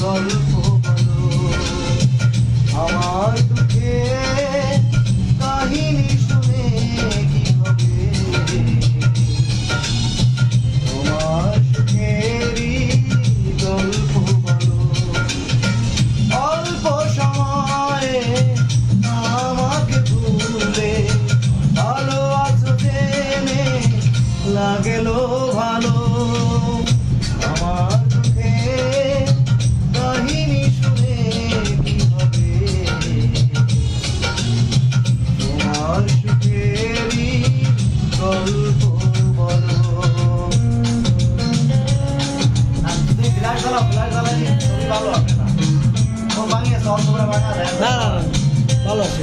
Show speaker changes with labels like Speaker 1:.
Speaker 1: গল্প বলো আমার দুঃখে কাহিনী শুনে কি হবে? অল্প সময়ে ভালো আছো লাগল ভালো। ফ্ল্যাশ জ্বালা ফ্ল্যাশ জ্বালানি ভালো হবে না না
Speaker 2: ভালো আছে